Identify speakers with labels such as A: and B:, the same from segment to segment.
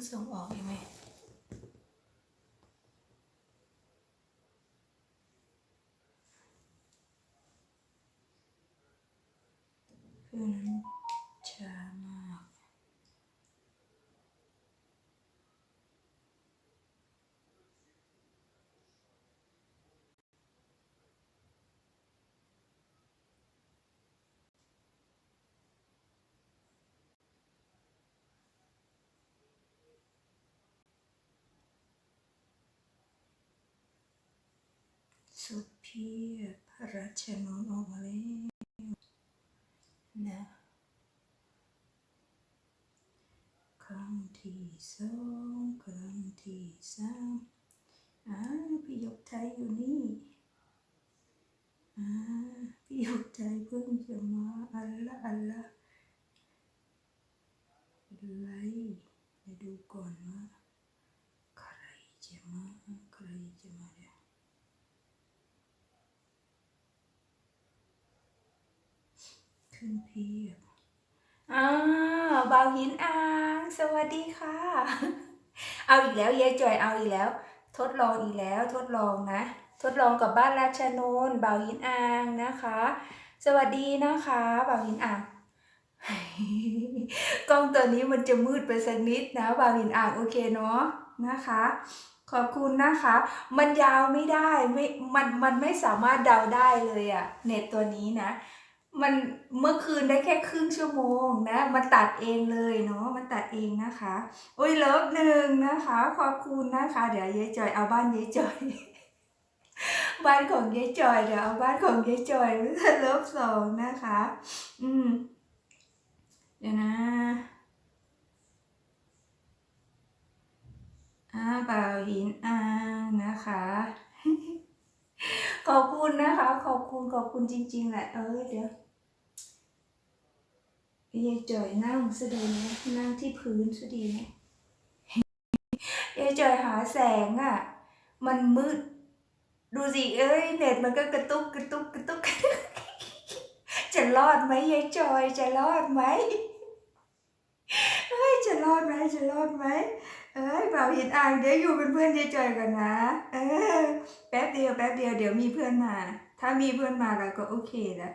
A: มันส่งออกยังไงคืนนช้ามาก สุดเพียรพระราชนนออกมาแล้วนะครั้งที่สองครั้งที่สามอ่าพี่ยกไทยอยู่นี่อ่าพี่ยกไทยเพิ่งจะมาอัลละอัลละอะไรไปดูก่อนว่าใครจะมาใครจะมาเดี๋ยว ขึ้นเพียบอ้าวบาวหินอ่าง สวัสดีค่ะ เอาอีกแล้วยายจ่อยเอาอีกแล้ว ทดลองอีกแล้วทดลองนะ ทดลองกับบ้านราชนนบาวหินอ่างนะคะ สวัสดีนะคะบาวหินอ่างกล้องตัวนี้มันจะมืดไปสักนิดนะบาวหินอ่างโอเคเนาะนะคะ ขอบคุณนะคะ มันยาวไม่ได้ไม่มันมันไม่สามารถเดาได้เลยอะเน็ตตัวนี้นะ มันเมื่อคืนได้แค่ครึ่งชั่วโมงนะมันตัดเองเลยเนาะมันตัดเองนะคะโอ้ยเลิฟหนึ่งนะคะ ขอบคุณนะคะ เดี๋ยวยายจอยเอาบ้านยายจอย บ้านของยายจอยเดี๋ยวเอาบ้านของยายจอยเลิฟสองนะคะ อืมเดี๋ยวนะอ่าเปล่าหินอ่างนะคะขอบคุณนะคะ ขอบคุณ ขอบคุณจริง ๆ แหละ เออเดี๋ยว ยายจ่อยนั่งสะดีนะนั่งที่พื้นสะดีนะยายจ่อยหาแสงอะ มันมืด ดูสิเอ้ยเน็ตมันก็กระตุกกระตุกกระตุก จะรอดไหมยายจอย จะรอดไหมเฮ้ยจะรอดไหมจะรอดไหมเอ้ยบ่าหินอ่างเดี๋ยวอยู่เป็นเพื่อนยายจอยก่อนนะ เออแป๊บเดียวแป๊บเดียวเดี๋ยวมีเพื่อนมา ถ้ามีเพื่อนมาเราก็โอเคแล้ว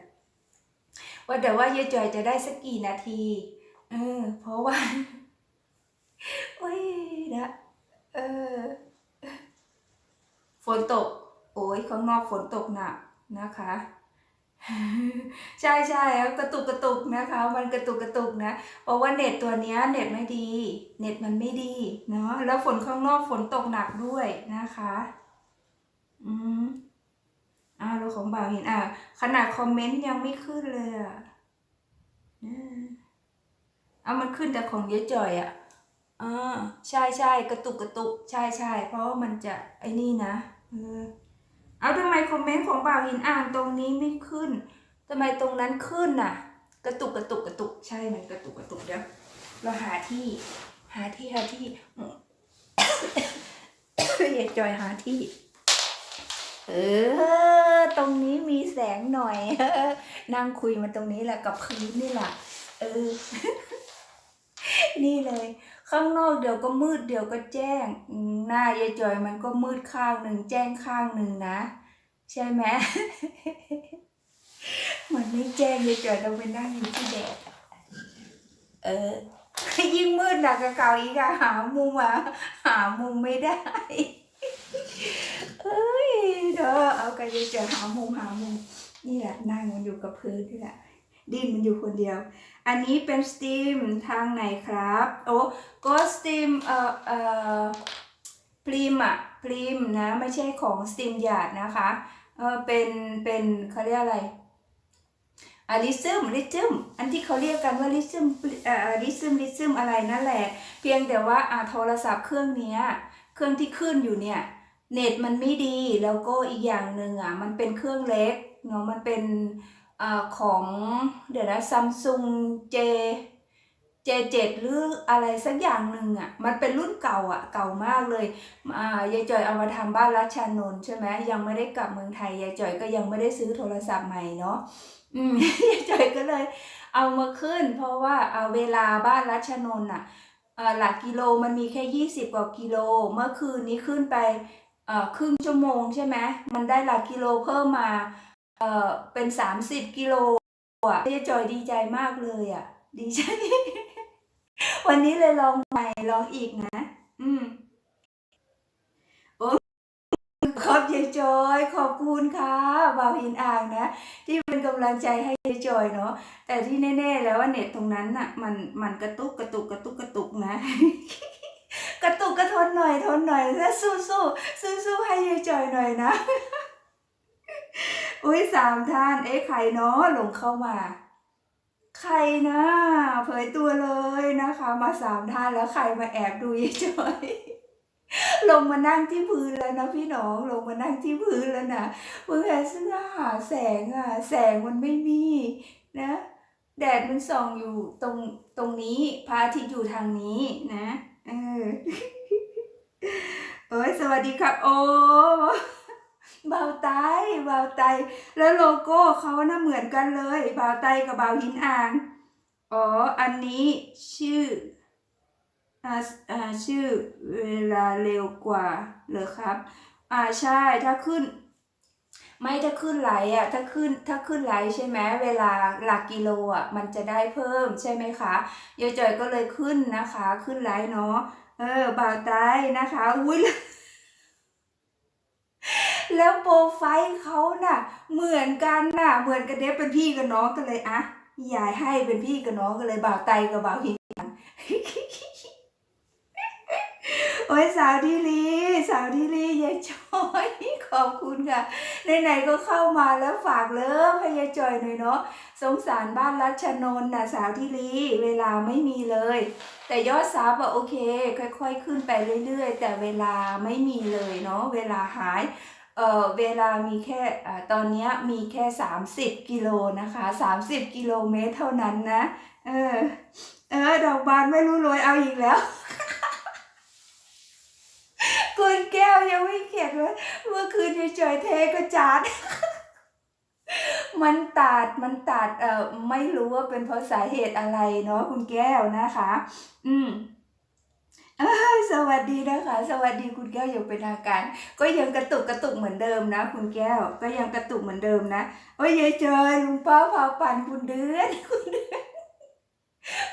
A: ว่าเดี๋ยวว่ายายจอยจะได้สักกี่นาที เออ เพราะว่า โอ้ยนะเออ ฝนตก โอ้ยข้างนอกฝนตกหนักนะคะใช่ใช่กระตุกกระตุกนะคะ มันกระตุกกระตุกนะ เพราะว่าเน็ตตัวเนี้ยเน็ตไม่ดี เน็ตมันไม่ดีเนาะแล้วฝนข้างนอกฝนตกหนักด้วยนะคะ อืม อ่าเราของบ่าวเห็นอะขนาดคอมเมนต์ยังไม่ขึ้นเลยอะอ่าเอามันขึ้นแต่ของเยอะจ่อยอะอ่าใช่ใช่กระตุกกระตุกใช่ใช่เพราะว่ามันจะไอ้นี่นะเออเอาทำไมคอมเมนต์ของบ่าวหินอ่านตรงนี้ไม่ขึ้นทำไมตรงนั้นขึ้นน่ะ กระตุกกระตุกกระตุกใช่มันกระตุกกระตุกเดี๋ยวเราหาที่ หาที่หาที่อย่าจอยหาที่ เออ ตรงนี้มีแสงหน่อย นั่งคุยมันตรงนี้แหละกับพื้นนี่แหละ เออ นี่เลย ข้างนอกเดี๋ยวก็มืดเดี๋ยวก็แจ้ง หน้ายายจอยมันก็มืดข้างหนึ่งแจ้งข้างหนึ่งนะ ใช่ไหมมันไม่แจ้งยายจอยเราไปนั่งอยู่ที่แดด เออ ยิ่งมืดหนักกว่าเก่าอีกอะหามุมอะหามุมไม่ได้ เอ้ย เด้อเอากระยายจอหามุมหามุมนี่แหละนั่งมันอยู่กับพื้นนี่แหละดินมันอยู่คนเดียว อันนี้เป็นสตีมทางไหนครับ โอ้ก็สตีมเอ่อเอ่อพรีมอะพรีมนะ ไม่ใช่ของสตีมหยาดนะคะเออเป็นเป็นเขาเรียกอะไรอะลิซึมลิซึมอันที่เขาเรียกกันว่าลิซึมเอ่อลิซึมลิซึมอะไรนั่นแหละ เพียงแต่ว่าอ่าโทรศัพท์เครื่องเนี้ยเครื่องที่ขึ้นอยู่เนี่ย เน็ตมันไม่ดีแล้วก็อีกอย่างหนึ่งอะมันเป็นเครื่องเล็กเนาะมันเป็นอของเดี๋ยวนะซัมซุงเจ J7 หรืออะไรสักอย่างหนึ่งอะมันเป็นรุ่นเก่าอะเก่ามากเลยอ่ายายจอยเอามาทำบ้านรัชชานนท์ใช่ไหมยังไม่ได้กลับเมืองไทยยายจอยก็ยังไม่ได้ซื้อโทรศัพท์ใหม่เนาะอืมยายจอยก็เลย เอามาขึ้น เพราะว่าเอาเวลาบ้านรัชชานนท์อะอ่อหลักกิโลมันมีแค่ยี่สิบกว่ากิโล เมื่อคืนนี้ขึ้นไป ครึ่งชั่วโมงใช่ไหมมันได้หลักกิโลเพิ่มมาเออเป็นสามสิบกิโลอะเจ๊จอยดีใจมากเลยอะ ดีใจ วันนี้เลยลองใหม่ลองอีกนะ อืมโอ้ขอบยายจอย ขอบคุณค่ะบาวหินอ่างนะ ที่เป็นกำลังใจให้ยายจอยเนาะแต่ที่แน่ ๆ แล้วว่าเน็ตตรงนั้นน่ะ มันมันกระตุกกระตุกกระตุกกระตุกนะ กระตุกกระทนหน่อยทนหน่อยแล้วสู้สู้สู้สู้ให้ยายจอยหน่อยนะ อุ้ยสามท่าน เอ๊ะใครเนาะหลงเข้ามา ใครนะเผยตัวเลยนะคะ มาสามท่านแล้วใครมาแอบดูยายจอยลงมานั่งที่พื้นแล้วนะพี่น้องลงมานั่งที่พื้นแล้วนะเพื่อเสื้อหาแสงอะ แสงมันไม่มีนะ แดดมันส่องอยู่ตรงตรงนี้พระอาทิตย์อยู่ทางนี้นะเออเอ้ยสวัสดีครับ โอ้เบาไตเบาไต แล้วโลโก้เขาน่ะเหมือนกันเลยเบาไตกับเบาหินอ่างอ๋ออันนี้ชื่ออ่าอ่าชื่อเวลาเร็วกว่าเหรอครับ อ่าใช่ถ้าขึ้น ไม่ถ้าขึ้นไหลอะถ้าขึ้นถ้าขึ้นไหลใช่ไหมเวลาหลักกิโลอะมันจะได้เพิ่มใช่ไหมคะยายจอยก็เลยขึ้นนะคะ ขึ้นไหลเนาะเออบ่าวใต้นะคะอุ้ยแล้วโปรไฟล์เขาน่ะ เหมือนกันน่ะ เหมือนกันเด็เป็นพี่กับน้องกันเลยอะยายให้เป็นพี่กับน้องกันเลยบ่าวไตกับบ่าวหิน โอ้ยสาวที่ลีสาวที่ลียายจอยขอบคุณค่ะไหนๆก็เข้ามาแล้วฝากเลิฟให้ยายจอยหน่อยเนาะสงสารบ้านรัชนนท์น่ะสาวที่ลีเวลาไม่มีเลย แต่ยอดซับอะโอเค ค่อยๆขึ้นไปเรื่อยๆ แต่เวลาไม่มีเลยเนาะเวลาหายเออเวลามีแค่ตอนนี้มีแค่ 30 กิโลนะคะ 30 กิโลเมตรเท่านั้นนะ เออ เออ ดอกบานไม่รู้รวยเอาอีกแล้ว คุณแก้ วยังไม่เข็ดเลยเมื่อคืนยายจอยเทกระจาด มันตัดมันตัดเอ่อไม่รู้ว่าเป็นเพราะสาเหตุอะไรเนาะคุณแก้วนะคะ อืมเอ้ยสวัสดีนะคะ สวัสดีคุณแก้วอย่างเป็นทางการ ก็ยังกระตุกกระตุกเหมือนเดิมนะ คุณแก้วก็ยังกระตุกเหมือนเดิมนะโอ้ยยายจอลุงป้าพาปั่นคุณเดือนคุณเดือน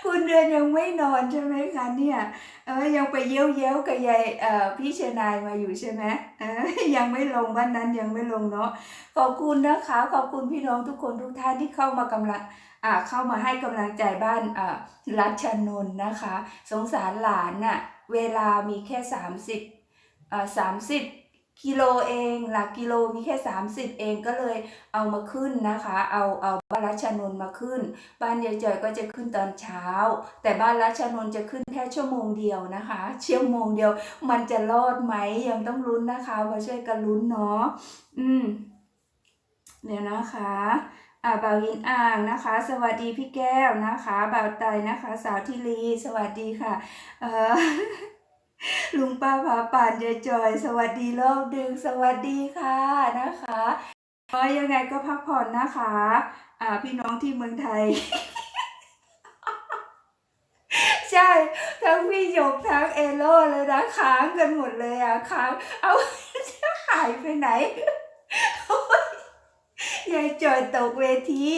A: คุณเดือนยังไม่นอนใช่ไหมคะเนี่ยเออยังไปเย้ยวเย้ยวๆกับยายเอ่อพี่เชนายมาอยู่ใช่ไหมเออยังไม่ลงวันนั้นยังไม่ลงเนาะขอบคุณนะคะขอบคุณพี่น้องทุกคนทุกท่านที่เข้ามากำลังอ่าเข้ามาให้กำลังใจบ้านอ่ารัชนนท์นะคะ สงสารหลานน่ะเวลามีแค่สามสิบอ่าสามสิบ กิโลเองหลักกิโลมีแค่ 30 เองก็เลยเอามาขึ้นนะคะ เอาเอาบ้านรัชนนท์มาขึ้น บ้านยายจอยก็จะขึ้นตอนเช้า แต่บ้านรัชนนท์จะขึ้นแค่ชั่วโมงเดียวนะคะชั่วโมงเดียว มันจะรอดไหมยังต้องลุ้นนะคะมาช่วยกันลุ้นเนาะอืมเดี๋ยวนะคะอ่าบ่าวยินอ่างนะคะ สวัสดีพี่แก้วนะคะบ่าวไตนะคะ สาวทิลีสวัสดีค่ะ เออ ลุงป้าผาป่านยายจอย สวัสดีรอบดึงสวัสดีค่ะนะคะก็ยังไงก็พักผ่อนนะคะ อ่าพี่น้องที่เมืองไทย ใช่ ทั้งพี่หยกทั้งเอโร่เลยนะค้างกันหมดเลยอะค้างเอาจะหายไปไหนยายจอยตกเวที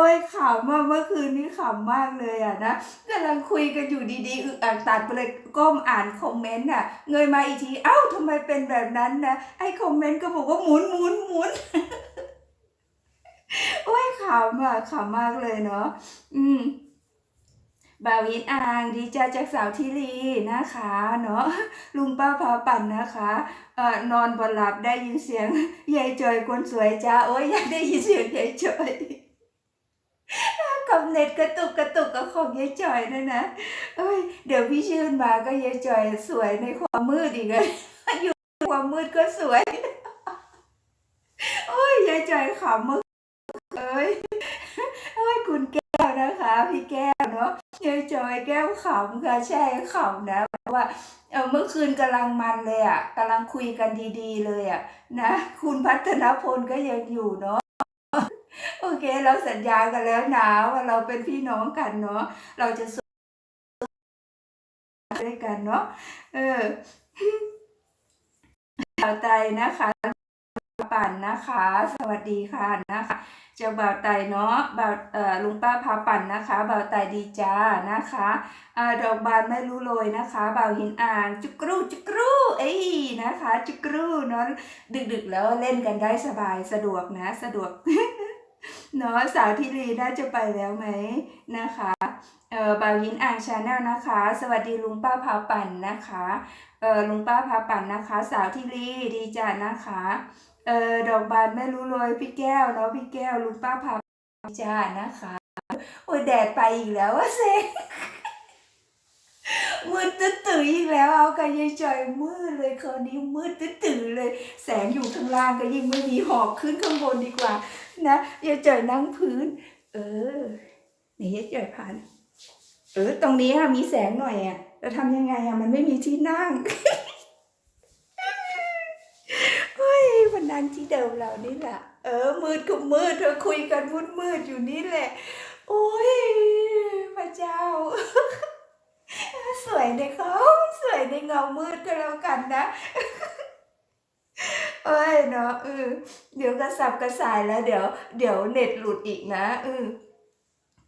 A: อ้ยขำมากเมื่อคืนนี้ขำมากเลยอะนะกำลังคุยกันอยู่ดีๆอึกอักตัดไปเลยก้มอ่านคอมเมนต์อะ เงยมาอีกที เอ้าทำไมเป็นแบบนั้นนะไอ้คอมเมนต์ก็บอกว่าหมุนหมุนหมุนโอ้ยขำอะขำมากเลยเนาะอืมบาวินอางดีใจจากสาวทิลีนะคะเนาะลุงป้าพาปั่นนะคะเอ่อนอนบนหลับได้ยินเสียงยายจอยคนสวยจ้าโอ้ยอยากได้ยินเสียงยายจอย กับเน็ตกระตุกกระตุกกับของยายจอยนะนะเอ้ยเดี๋ยวพี่ชื่นมาก็ยายจอยสวยในความมืดอีกเลยอยู่ความมืดก็สวยโอ้ยยายจอยขำมึกเอ้ยโอ้ยคุณแก้วนะคะ พี่แก้วเนาะยายจอยแก้วขำค่ะแช่ขำนะเพราะว่าเออเมื่อคืนกำลังมันเลยอะกำลังคุยกันดีๆเลยอะนะ คุณพัฒนพลก็ยังอยู่เนาะ โอเค เราสัญญากันแล้วนะว่าเราเป็นพี่น้องกันเนาะเราจะสู้ด้วยกันเนาะเออบ่าวไตนะคะปั่นนะคะ สวัสดีค่ะนะคะเจ้าบ่าวไตเนาะบ่าวเอ่อลุงป้าพาปั่นนะคะบ่าวไตดีจ้านะคะอ่าดอกบานไม่รู้โรยนะคะบ่าวหินอ่างจุกรูจุกรูเอ้ยนะคะ จุกรูเนาะดึกๆแล้วเล่นกันได้สบายสะดวกนะ สะดวก เนาะสาวทิรีน่าจะไปแล้วไหมนะคะเออบ่าวยินอ่างชาแนลนะคะ สวัสดีลุงป้าพาปั่นนะคะเออลุงป้าพาปั่นนะคะ สาวทิรีดีจ้านะคะเออดอกบานไม่รู้เลยพี่แก้วเนาะพี่แก้วลุงป้าพาดีจ้านะคะโอ้ยแดดไปอีกแล้วอะเซ มืดตื้อตื่ออีกแล้วเอากันยายจอยมืดเลยคราวนี้มืดตื้อตื่อเลย แสงอยู่ข้างล่างก็ยิ่งไม่มีหอบขึ้นข้างบนดีกว่า นะยายจ่อยนั่งพื้น เออไหนยายจ่อยผ่านเออตรงนี้อะมีแสงหน่อยอะจะทำยังไงอะมันไม่มีที่นั่งเฮ้ยมันนั่งที่เดิมเรานี่แหละเออ มืดก็มืดเธอคุยกันมืดมืดอยู่นี่แหละ โอ้ยพระเจ้า สวยในเขาสวยในเงามืดก็แล้วกันนะเอ้ยเนาะเออเดี๋ยวกระสับกระส่ายแล้ว เดี๋ยว เดี๋ยวเน็ตหลุดอีกนะเออ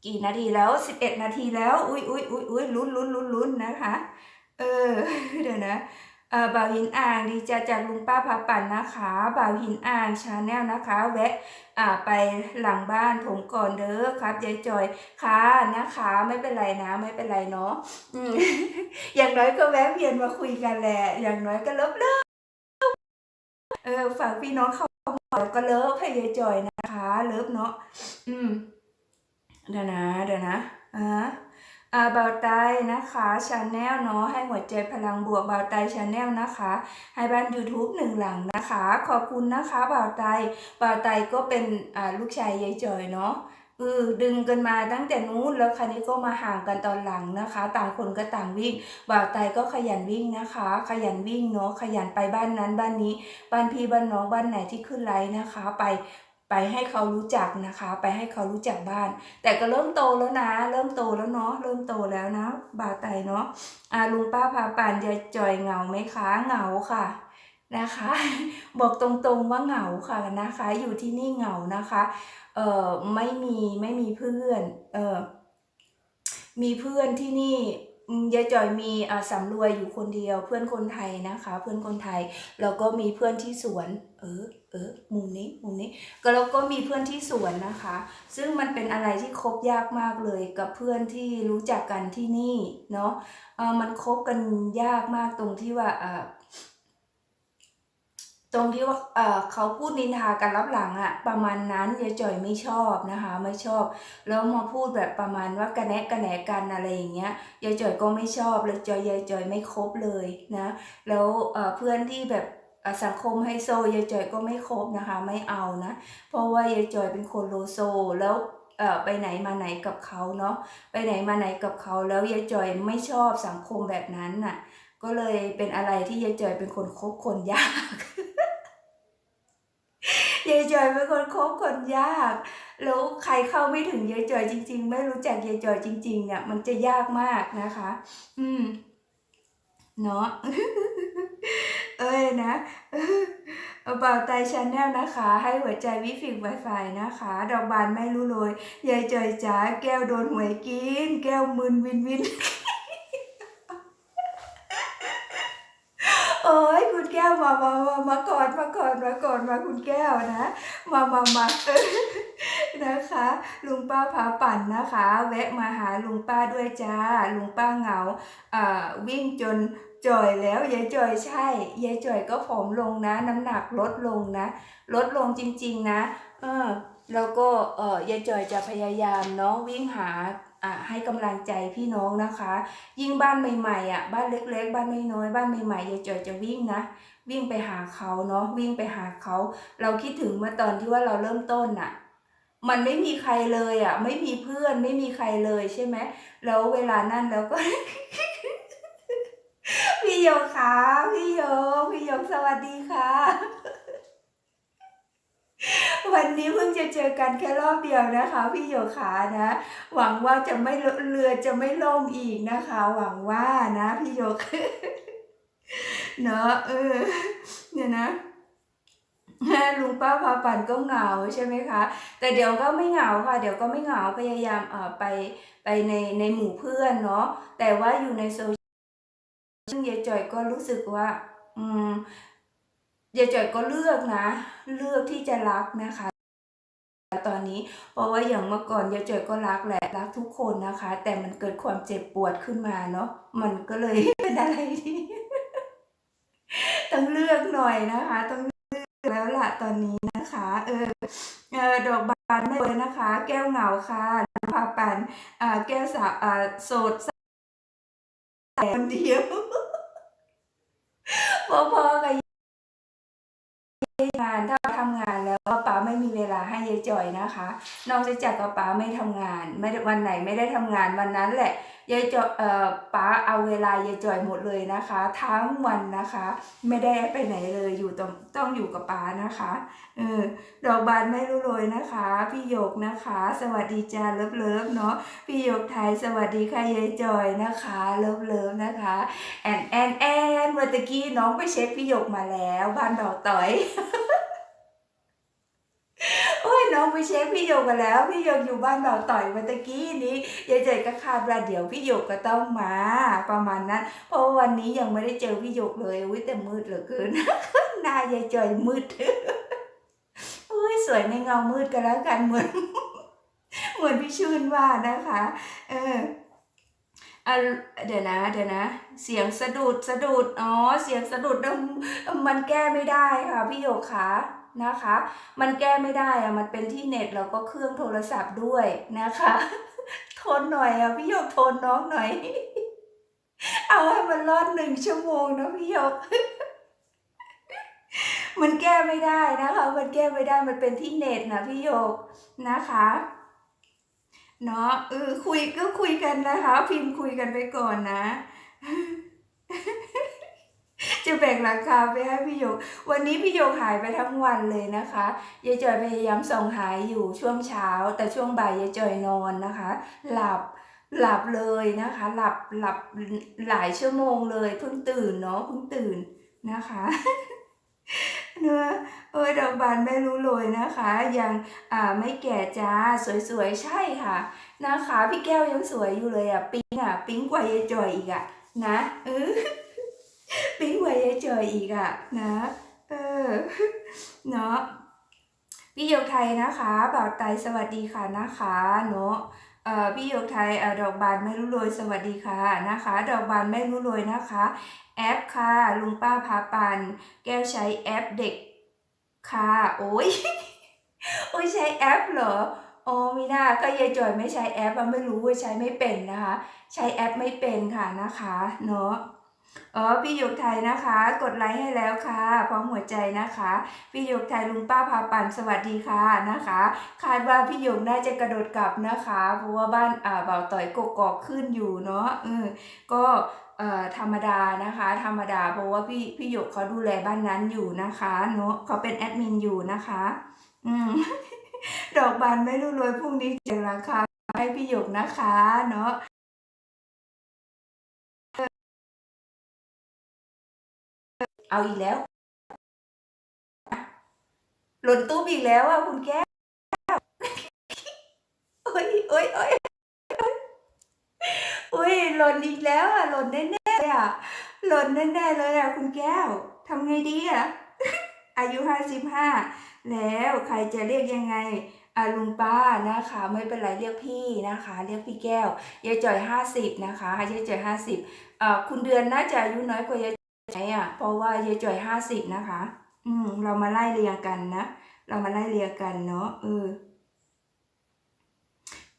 A: กี่นาทีแล้วสิบเอ็ดนาทีแล้ว อุ้ยอุ้ยอุ้ยอุ้ยลุ้นลุ้นลุ้นลุ้นนะคะ เออ เดี๋ยวนะ เออบ่าวหินอ่างดีจ้าจากลุงป้าพาปั่นนะคะบ่าวหินอ่างชาแนลนะคะ แวะอ่าไปหลังบ้านผมก่อนเด้อครับยายจอยค่ะนะคะไม่เป็นไรนะไม่เป็นไรเนาะอืมอย่างน้อยก็แวะเวียนมาคุยกันแหละ อย่างน้อยก็เลิฟเลิฟเออฝากพี่น้องเข้ามาก็เลิฟให้ยายจอยนะคะ เลิฟเนาะอืมเดี๋ยวนะเดี๋ยวนะอ่า อ่าบาไตนะคะชาแนลเนาะให้หัวใจพลังบวกบาไตชาแนลนะคะ ให้บ้าน YouTube หนึ่งหลังนะคะ ขอบคุณนะคะบาไตเบาไตก็เป็นอ่าลูกชายยายจอยเนาะเออดึงกันมาตั้งแต่นู้นแล้วคันนี้ก็มาห่างกันตอนหลังนะคะ ต่างคนก็ต่างวิ่ง บ่าวไตก็ขยันวิ่งนะคะ ขยันวิ่งเนาะขยันไปบ้านนั้นบ้านนี้ บ้านพี่บ้านน้องบ้านไหนที่ขึ้นไลน์นะคะ ไป ไปให้เขารู้จักนะคะ ไปให้เขารู้จักบ้าน แต่ก็เริ่มโตแล้วนะ เริ่มโตแล้วเนาะเริ่มโตแล้วนะ บาไตเนาะอ่าลุงป้าพาปานยายจอยเหงาไหมคะเหงาค่ะนะคะ บอกตรงๆว่าเหงาค่ะนะคะ อยู่ที่นี่เหงานะคะเอ่อไม่มีไม่มีเพื่อนเอ่อมีเพื่อนที่นี่ ยายจอยมีสำรวยอยู่คนเดียว เพื่อนคนไทยนะคะ เพื่อนคนไทยแล้วก็มีเพื่อนที่สวน เออเออมุมนี้มุมนี้ก็แล้วก็มีเพื่อนที่สวนนะคะ ซึ่งมันเป็นอะไรที่คบยากมากเลยกับเพื่อนที่รู้จักกันที่นี่เนาะเออมันคบกันยากมากตรงที่ว่าอ่า ตรงที่ว่าเเขาพูดนินทากันรับหลังอะประมาณนั้นยายจ่อยไม่ชอบนะคะ ไม่ชอบ แล้วมาพูดแบบประมาณว่ากระแนะกระแหนกันอะไรอย่างเงี้ยยายจ่อยก็ไม่ชอบเลยจอยยายจ่อยไม่คบเลยนะ แล้วเพื่อนที่แบบสังคมไฮโซยายจอยก็ไม่คบนะคะ ไม่เอานะ เพราะว่ายายจอยเป็นคนโลโซแล้วไปไหนมาไหนกับเขาเนาะไปไหนมาไหนกับเขาแล้วยายจอยไม่ชอบสังคมแบบนั้นน่ะ ก็เลยเป็นอะไรที่ยายจอยเป็นคนคบคนยาก ยายจอยเป็นคนคบคนยาก แล้วใครเข้าไม่ถึงยายจอยจริง ๆ ไม่รู้จักยายจอยจริงๆเนี่ยมันจะยากมากนะคะ อืมเนาะเอ้ยนะเอาเบาไตชาแนลนะคะ ให้หัวใจวิฟิกไวไฟนะคะ ดอกบานไม่รู้เลยยายจอยจ๋าแก้วโดนหวยกิน แก้วมึนวินวิน โอ้ยคุณ แก้วมามามามาก่อนมาก่อนมาก่อนมาคุณแก้วนะ มามามานะคะ ลุงป้าพาปั่นนะคะ แวะมาหาลุงป้าด้วยจ้า ลุงป้าเหงาอ่าวิ่งจนจ่อยแล้วยายจ่อยใช่ยายจ่อยก็ผอมลงนะ น้ำหนักลดลงนะ ลดลงจริง ๆ นะ เออแล้วก็เออยายจ่อยจะพยายามเนาะวิ่งหา อ่าให้กำลังใจพี่น้องนะคะ ยิ่งบ้านใหม่ๆอะบ้านเล็ก ๆ บ้านไม่น้อยบ้านใหม่ๆยายจอยจะวิ่งนะ วิ่งไปหาเขาเนาะวิ่งไปหาเขา เราคิดถึงเมื่อตอนที่ว่าเราเริ่มต้นน่ะมันไม่มีใครเลยอะ ไม่มีเพื่อนไม่มีใครเลยใช่ไหมแล้วเวลานั้นแล้วก็ พี่โยคะพี่โยพี่โยสวัสดีค่ะ วันนี้เพิ่งจะเจอกันแค่รอบเดียวนะคะ พี่โยขานะ หวังว่าจะไม่เรือจะไม่ล่มอีกนะคะ หวังว่านะพี่โยเนาะเออเนี่ยนะลุงป้าพาปั่นก็เหงาใช่ไหมคะ แต่เดี๋ยวก็ไม่เหงาค่ะ เดี๋ยวก็ไม่เหงาพยายามเอ่อไปไปในในหมู่เพื่อนเนาะแต่ว่าอยู่ในโซเชียลซึ่งยายจอยก็รู้สึกว่า อืม ยายจ่อยก็เลือกนะ เลือกที่จะรักนะคะ ตอนนี้เพราะว่าอย่างเมื่อก่อนยายจ่อยก็รักแหละรักทุกคนนะคะ แต่มันเกิดความเจ็บปวดขึ้นมาเนาะมันก็เลยเป็นอะไรที่ต้องเลือกหน่อยนะคะ ต้องเลือกแล้วล่ะตอนนี้นะคะ เออเออดอกบานไม่เลยนะคะ แก้วเหงาค่ะพาปันอ่าแก้วสาวอ่าโสดแต่คนเดียวพอๆกับ งานถ้าทำงานแล้วป้าไม่มีเวลาให้ยายจอยนะคะ นอกจากกับป้าไม่ทำงานไม่วันไหนไม่ได้ทำงานวันนั้นแหละยายจอยเอ่อป้าเอาเวลายายจอยหมดเลยนะคะ ทั้งวันนะคะ ไม่ได้ไปไหนเลยอยู่ต้องต้องอยู่กับป้านะคะเออดอกบานไม่รู้โรยนะคะ พี่หยกนะคะ สวัสดีจ้าเลิฟเลิฟเนาะพี่หยกไทยสวัสดีค่ะยายจอยนะคะเลิฟเลิฟนะคะแอนแอนแอนเมื่อกี้น้องไปเช็คพี่หยกมาแล้ว บ้านดอกต่อยโอ้ยน้องไปเช็คพี่หยกกันแล้ว พี่หยกอยู่บ้านดอกต่อยเมื่อตะกี้นี้ยายเจก็คาดว่าเดี๋ยวพี่หยกก็ต้องมา ประมาณนั้นเพราะว่าวันนี้ยังไม่ได้เจอพี่หยกเลยอุ้ยแต่มืดเหลือเกินหน้ายายจอยมืดโอ้ยสวยในเงามืดกันแล้วกันเหมือน เหมือนพี่ชื่นว่านะคะ เออ อะเดี๋ยวนะเดี๋ยวนะ เสียงสะดุดสะดุดอ๋อเสียงสะดุดมันมันแก้ไม่ได้ค่ะพี่หยคะนะคะ มันแก้ไม่ได้อะมันเป็นที่เน็ตแล้วก็เครื่องโทรศัพท์ด้วยนะคะ ทนหน่อยอะพี่หยกทนน้องหน่อย เอาให้มันรอดหนึ่งชั่วโมงนะพี่หยกมันแก้ไม่ได้นะคะ มันแก้ไม่ได้มันเป็นที่เน็ตนะพี่โยกนะคะ เนาะเออคุยก็คุยกันนะคะ พิมพ์คุยกันไปก่อนนะ จะแบ่งราคาไปให้พี่โยก วันนี้พี่โยกหายไปทั้งวันเลยนะคะยายจอยพยายามส่องหายอยู่ช่วงเช้า แต่ช่วงบ่ายยายจอยนอนนะคะ หลับหลับเลยนะคะ หลับหลับหลายชั่วโมงเลยเพิ่งตื่นเนาะเพิ่งตื่นนะคะ เนื้อเออดอกบานไม่รู้เลยนะคะ ยังอ่าไม่แก่จ้าสวยๆ ใช่ค่ะนะคะพี่แก้วยังสวยอยู่เลยอะปิ๊งอะปิ๊งกว่ายายจอยอีกอะนะเออปิ๊งกว่ายายจอยอีกอะนะเออเนาะพี่โยไทยนะคะบ่าวไตสวัสดีค่ะนะคะเนาะ พี่โยกไทยอดอกบานไม่รู้เลยสวัสดีค่ะนะคะ ดอกบานไม่รู้เลยนะคะ แอปค่ะ ลุงป้าพาปัน แก้วใช้แอปเด็กค่ะ โอ้ยโอ้ยใช้แอปเหรอโอ้มีหน้าก็ยายจอยไม่ใช้แอปอะไม่รู้ว่าใช้ไม่เป็นนะคะ ใช้แอปไม่เป็นค่ะนะคะเนาะ อ๋อพี่หยกไทยนะคะ กดไลค์ให้แล้วค่ะพร้อมหัวใจนะคะ พี่หยกไทยลุงป้าพาปันสวัสดีค่ะนะคะ คาดว่าพี่หยกน่าจะกระโดดกลับนะคะเพราะว่าบ้านอ่าเบาต่อยกกอกขึ้นอยู่เนาะเออก็เอ่อธรรมดานะคะ ธรรมดาเพราะว่าพี่พี่หยกเขาดูแลบ้านนั้นอยู่นะคะเนาะเขาเป็นแอดมินอยู่นะคะ อืมดอกบานไม่รู้รวยพรุ่งนี้แจกราคาให้พี่หยกนะคะเนาะ เอาอีกแล้วหล่นตู้อีกแล้วอะคุณแก้วโอ้ยโอ้ยโอ้ยโอ้ยหล่นอีกแล้วอะหล่นแน่ๆเลยอะหล่นแน่ๆเลยอะคุณแก้วทำไงดีอะอายุห้าสิบห้าแล้วใครจะเรียกยังไงอาลุงป้านะคะ ไม่เป็นไรเรียกพี่นะคะ เรียกพี่แก้วยายจ่อยห้าสิบนะคะยายจ่อยห้าสิบอ่าคุณเดือนน่าจะอายุน้อยกว่ายาย จ่อยอะ เพราะว่ายายจ่อยห้าสิบนะคะ อืม เรามาไล่เรียงกันนะ เรามาไล่เรียงกันเนาะ เออ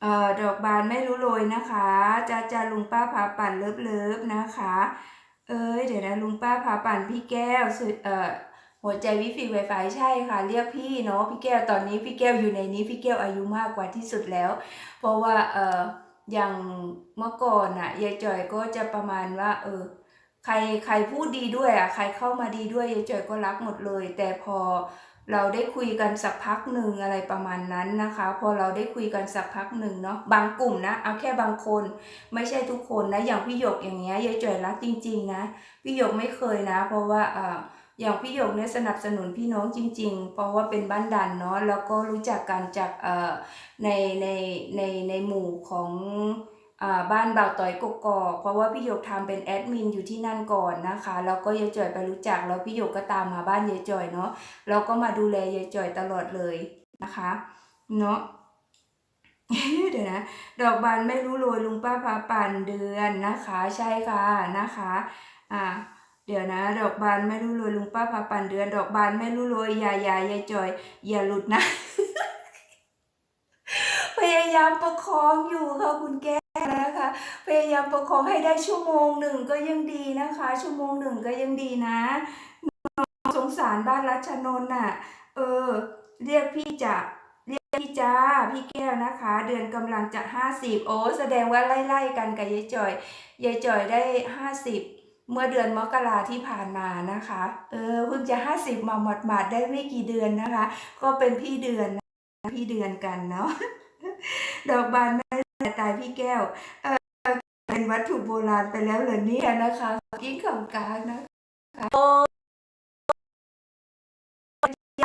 A: เอ่อ ดอกบานไม่รู้โรยนะคะจ้าจ้าลุงป้าพาปั่นเลิฟเลิฟนะคะ เอ้ย เดี๋ยวนะลุงป้าพาปั่นพี่แก้วสุดเอ่อ หัวใจวิฟิไวไฟใช่ค่ะ เรียกพี่เนาะ พี่แก้วตอนนี้พี่แก้วอยู่ในนี้พี่แก้วอายุมากกว่าที่สุดแล้ว เพราะว่า เอ่อ อย่างเมื่อก่อนอะยายจอยก็จะประมาณว่า เออ ใครใครพูดดีด้วยอะใครเข้ามาดีด้วยยายจอยก็รักหมดเลย แต่พอเราได้คุยกันสักพักหนึ่งอะไรประมาณนั้นนะคะ พอเราได้คุยกันสักพักหนึ่งเนาะบางกลุ่มนะเอาแค่บางคน ไม่ใช่ทุกคนนะอย่างพี่หยกอย่างเงี้ยยายจ่อยรักจริง ๆ นะพี่หยกไม่เคยนะ เพราะว่าเอ่ออย่างพี่หยกเนี่ยสนับสนุนพี่น้องจริง ๆ เพราะว่าเป็นบ้านดันเนาะแล้วก็รู้จักกันจากเอ่อในในในในหมู่ของ บ้านบ่าวต่อยกกอกเพราะว่าพี่หยกทำเป็นแอดมินอยู่ที่นั่นก่อนนะคะแล้วก็ยายจ่อยไปรู้จักแล้วพี่หยกก็ตามมาบ้านยายจ่อยเนาะแล้วก็มาดูแลยายจ่อยตลอดเลยนะคะเนาะเดี๋ยวนะดอกบานไม่รู้โรยลุงป้าพาปั่นเดือนนะคะ ใช่ค่ะนะคะอ่าเดี๋ยวนะ ดอกบานไม่รู้โรยลุงป้าพาปั่นเดือน ดอกบานไม่รู้โรยอย่าอย่าย่าจอย อย่าหลุดนะ พยายามประคองอยู่ค่ะคุณแก้ นะคะ พยายามประคองให้ได้ชั่วโมงหนึ่งก็ยังดีนะคะ ชั่วโมงหนึ่งก็ยังดีนะสงสารบ้านรัชนนท์น่ะ เออ เรียกพี่จะเรียกพี่จ้าพี่แก้วนะคะ เดือนกำลังจะห้าสิบโอ้แสดงว่าไล่ๆกันกับยายจ่อยยายจ่อยได้ห้าสิบเมื่อเดือนมกราที่ผ่านมานะคะ เออเพิ่งจะห้าสิบมาหมดมาดได้ไม่กี่เดือนนะคะ ก็เป็นพี่เดือนนะพี่เดือนกันเนาะดอกบานไม่ ตายพี่แก้วเออเป็นวัตถุโบราณไปแล้วเหรอเนี่ยนะคะกิ้งขำกลางนะคะโอ้